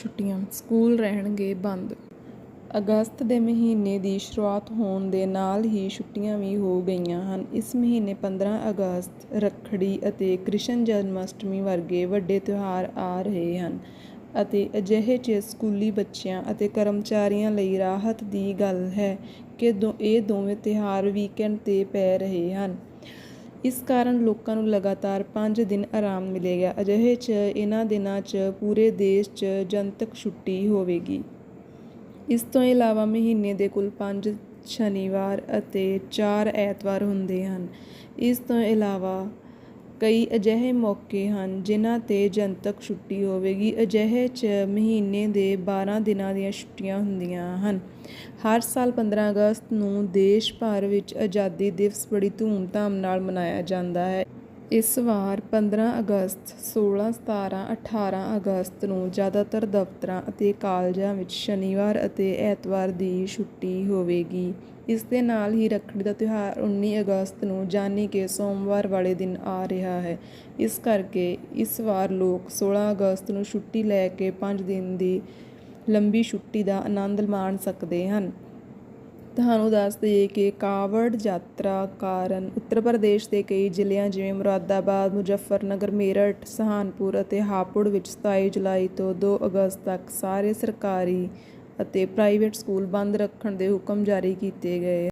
ਛੁੱਟੀਆਂ ਸਕੂਲ ਰਹਿਣਗੇ ਬੰਦ। ਅਗਸਤ ਦੇ ਮਹੀਨੇ ਦੀ ਸ਼ੁਰੂਆਤ ਹੋਣ ਦੇ ਨਾਲ ਹੀ ਛੁੱਟੀਆਂ ਵੀ ਹੋ ਗਈਆਂ ਹਨ। ਇਸ ਮਹੀਨੇ 15 ਅਗਸਤ, ਰੱਖੜੀ ਅਤੇ ਕ੍ਰਿਸ਼ਨ ਜਨਮਅਸ਼ਟਮੀ ਵਰਗੇ ਵੱਡੇ ਤਿਉਹਾਰ ਆ ਰਹੇ ਹਨ ਅਤੇ ਅਜਿਹੇ 'ਚ ਸਕੂਲੀ ਬੱਚਿਆਂ ਅਤੇ ਕਰਮਚਾਰੀਆਂ ਲਈ ਰਾਹਤ ਦੀ ਗੱਲ ਹੈ ਕਿ ਦੋ, ਇਹ ਦੋਵੇਂ ਤਿਉਹਾਰ ਵੀਕਐਂਡ 'ਤੇ ਪੈ ਰਹੇ ਹਨ। ਇਸ ਕਾਰਨ ਲੋਕਾਂ ਨੂੰ ਲਗਾਤਾਰ 5 ਦਿਨ ਆਰਾਮ ਮਿਲੇਗਾ। ਅਜਿਹੇ 'ਚ ਇਹਨਾਂ ਦਿਨਾਂ 'ਚ ਪੂਰੇ ਦੇਸ਼ 'ਚ ਜਨਤਕ ਛੁੱਟੀ ਹੋਵੇਗੀ। ਇਸ ਤੋਂ ਇਲਾਵਾ ਮਹੀਨੇ ਦੇ ਕੁੱਲ 5 ਸ਼ਨੀਵਾਰ ਅਤੇ 4 ਐਤਵਾਰ ਹੁੰਦੇ ਹਨ। ਇਸ ਤੋਂ ਇਲਾਵਾ ਕਈ ਅਜਿਹੇ ਮੌਕੇ ਹਨ ਜਿਨ੍ਹਾਂ 'ਤੇ ਜਨਤਕ ਛੁੱਟੀ ਹੋਵੇਗੀ। ਅਜਿਹੇ 'ਚ ਮਹੀਨੇ ਦੇ 12 ਦਿਨਾਂ ਦੀਆਂ ਛੁੱਟੀਆਂ ਹੁੰਦੀਆਂ ਹਨ। ਹਰ ਸਾਲ 15 ਅਗਸਤ ਨੂੰ ਦੇਸ਼ ਭਰ ਵਿੱਚ ਆਜ਼ਾਦੀ ਦਿਵਸ ਬੜੀ ਧੂਮਧਾਮ ਨਾਲ ਮਨਾਇਆ ਜਾਂਦਾ ਹੈ। ਇਸ ਵਾਰ 15 ਅਗਸਤ 16 17 18 ਅਗਸਤ ਨੂੰ ਜ਼ਿਆਦਾਤਰ ਦਫ਼ਤਰਾਂ ਅਤੇ ਕਾਲਜਾਂ ਵਿੱਚ ਸ਼ਨੀਵਾਰ ਅਤੇ ਐਤਵਾਰ ਦੀ ਛੁੱਟੀ ਹੋਵੇਗੀ। ਇਸ ਦੇ ਨਾਲ ਹੀ ਰੱਖੜੀ ਦਾ ਤਿਉਹਾਰ 19 ਅਗਸਤ ਨੂੰ ਯਾਨੀ ਕਿ ਸੋਮਵਾਰ ਵਾਲੇ ਦਿਨ ਆ ਰਿਹਾ ਹੈ। ਇਸ ਕਰਕੇ ਇਸ ਵਾਰ ਲੋਕ 16 ਅਗਸਤ ਨੂੰ ਛੁੱਟੀ ਲੈ ਕੇ ਪੰਜ ਦਿਨ ਦੀ ਲੰਬੀ ਛੁੱਟੀ ਦਾ ਆਨੰਦ ਮਾਣ ਸਕਦੇ ਹਨ। ਤੁਹਾਨੂੰ ਦੱਸ ਦਈਏ ਕਿ ਕਾਵੜ ਯਾਤਰਾ ਕਾਰਨ ਉੱਤਰ ਪ੍ਰਦੇਸ਼ ਦੇ ਕਈ ਜ਼ਿਲ੍ਹਿਆਂ ਜਿਵੇਂ ਮੁਰਾਦਾਬਾਦ, ਮੁਜ਼ੱਫਰਨਗਰ, ਮੇਰਠ, ਸਹਾਨਪੁਰ ਅਤੇ ਹਾਪੁੜ ਵਿੱਚ 27 ਜੁਲਾਈ ਤੋਂ 2 ਅਗਸਤ ਤੱਕ ਸਾਰੇ ਸਰਕਾਰੀ ਅਤੇ ਪ੍ਰਾਈਵੇਟ ਸਕੂਲ ਬੰਦ ਰੱਖਣ ਦੇ ਹੁਕਮ ਜਾਰੀ ਕੀਤੇ ਗਏ।